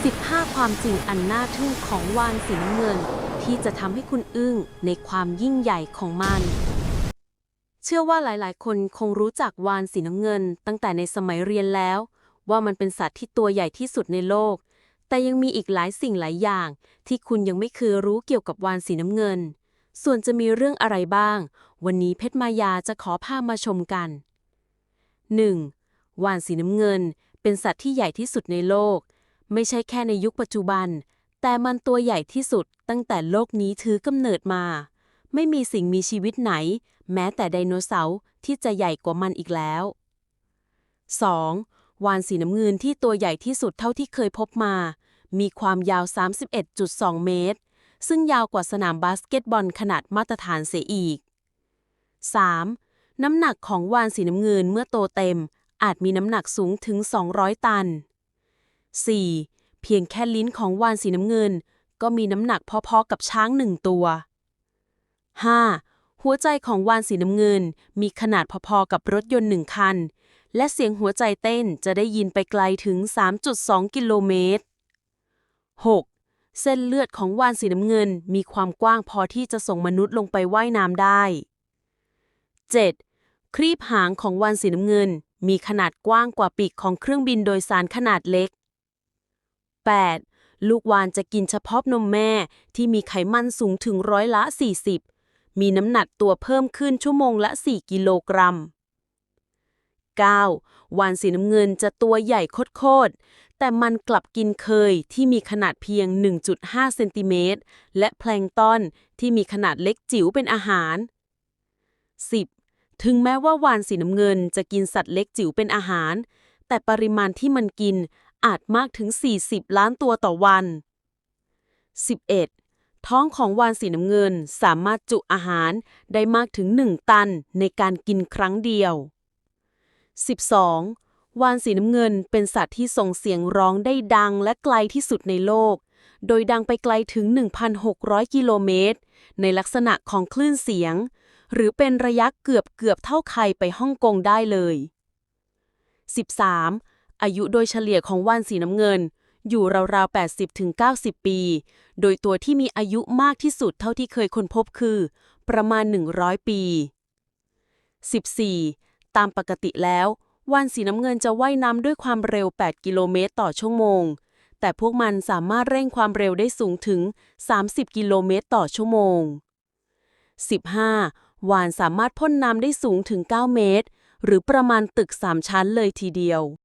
15 ความจริงอันน่าทึ่งของวานสีน้ำเงิน ที่จะทำให้คุณอึ้งในความยิ่งใหญ่ของมัน เชื่อว่าหลายๆ คนคงรู้จักวานสีน้ำเงิน ตั้งแต่ในสมัยเรียนแล้ว ว่ามันเป็นสัตว์ที่ตัวใหญ่ที่สุดในโลก แต่ยังมีอีกหลายสิ่งหลายอย่าง ที่คุณยังไม่เคยรู้เกี่ยวกับวานสีน้ำเงิน ส่วนจะมีเรื่องอะไรบ้าง วันนี้เพชรมายาจะขอพามาชมกัน 1. วานสีน้ำเงิน เป็นสัตว์ที่ใหญ่ที่สุดในโลก ไม่ใช่แค่ในยุคปัจจุบัน แต่มันตัวใหญ่ที่สุดตั้งแต่โลกนี้ถือกำเนิดมา ไม่มีสิ่งมีชีวิตไหน แม้แต่ไดโนเสาร์ที่จะใหญ่กว่ามันอีกแล้ว 2. วานสีน้ำเงินที่ตัวใหญ่ที่สุดเท่าที่เคยพบมา มีความยาว 31.2 เมตร ซึ่งยาวกว่าสนามบาสเกตบอลขนาดมาตรฐานเสียอีก 3. น้ำหนักของวานสีน้ำเงินเมื่อโตเต็ม อาจมีน้ำหนักสูงถึง 200 ตัน 4. เพียงแค่ลิ้นของวานสีน้ำเงิน ก็มีน้ำหนักพอๆกับช้างหนึ่งตัว 5. หัวใจของวานสีน้ำเงิน มีขนาดพอๆกับรถยนต์หนึ่งคัน และเสียงหัวใจเต้นจะได้ยินไปไกลถึง 3.2 กิโลเมตร 6. เส้นเลือดของวานสีน้ำเงิน มีความกว้างพอที่จะส่งมนุษย์ลงไปว่ายน้ำได้ 7. ครีบหางของวานสีน้ำเงิน มีขนาดกว้างกว่าปีกของเครื่องบินโดยสารขนาดเล็ก 8. ลูกวานจะกินเฉพาะนมแม่ที่มีไขมันสูงถึงร้อยละ 40 มีน้ำหนักตัวเพิ่มขึ้นชั่วโมงละ 4 กิโลกรัม 9. วานสีน้ำเงินจะตัวใหญ่โคตรๆแต่มันกลับกินเคยที่มีขนาดเพียง 1.5 เซนติเมตร และแพลงก์ตอนที่มีขนาดเล็กจิ๋วเป็นอาหาร 10. ถึงแม้ว่าวานสีน้ำเงินจะกินสัตว์เล็กจิ๋วเป็นอาหาร แต่ปริมาณที่มันกิน อาจมากถึง 40 ล้านตัวต่อวัน 11. ท้องของวานสีน้ำเงินสามารถจุอาหารได้มากถึง 1 ตันในการกินครั้งเดียว 12. วานสีน้ำเงินเป็นสัตว์ที่ส่งเสียงร้องได้ดังและไกลที่สุดในโลก โดยดังไปไกลถึง 1,600 กิโลเมตร ในลักษณะของคลื่นเสียง หรือเป็นระยะเกือบเกือบเท่าไคไปฮ่องกงได้เลย 13. อายุโดยเฉลี่ยของว่านสีน้ำเงิน อยู่ราวๆ 80-90 ปี โดยตัวที่มีอายุมากที่สุดเท่าที่เคยค้นพบคือ ประมาณ 100 ปี 14. ตามปกติแล้วว่านสีน้ำเงินจะว่ายน้ำด้วยความเร็ว 8 กิโลเมตรต่อชั่วโมง แต่พวกมันสามารถเร่งความเร็วได้สูงถึง 30 กิโลเมตรต่อชั่วโมง 15. วานสามารถพ่นน้ำได้สูงถึง 9 เมตร หรือประมาณตึก 3 ชั้นเลยทีเดียว